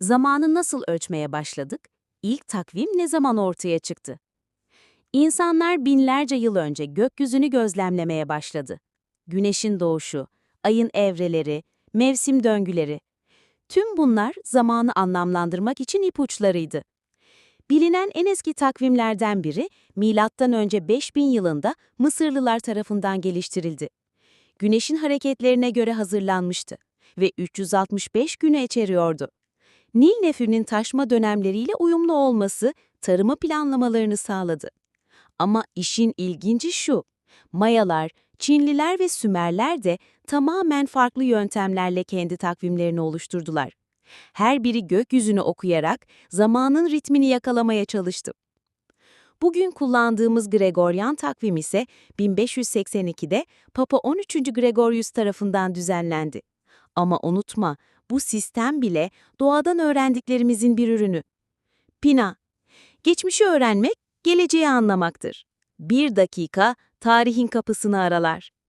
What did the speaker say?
Zamanı nasıl ölçmeye başladık? İlk takvim ne zaman ortaya çıktı? İnsanlar binlerce yıl önce gökyüzünü gözlemlemeye başladı. Güneşin doğuşu, ayın evreleri, mevsim döngüleri. Tüm bunlar zamanı anlamlandırmak için ipuçlarıydı. Bilinen en eski takvimlerden biri milattan önce 5000 yılında Mısırlılar tarafından geliştirildi. Güneşin hareketlerine göre hazırlanmıştı ve 365 günü içeriyordu. Nil Nehri'nin taşma dönemleriyle uyumlu olması tarımı planlamalarını sağladı. Ama işin ilginci şu, Mayalar, Çinliler ve Sümerler de tamamen farklı yöntemlerle kendi takvimlerini oluşturdular. Her biri gökyüzünü okuyarak zamanın ritmini yakalamaya çalıştı. Bugün kullandığımız Gregoryan takvim ise 1582'de Papa 13. Gregorius tarafından düzenlendi. Ama unutma, bu sistem bile doğadan öğrendiklerimizin bir ürünü. Pina, geçmişi öğrenmek, geleceği anlamaktır. Bir dakika tarihin kapısını aralar.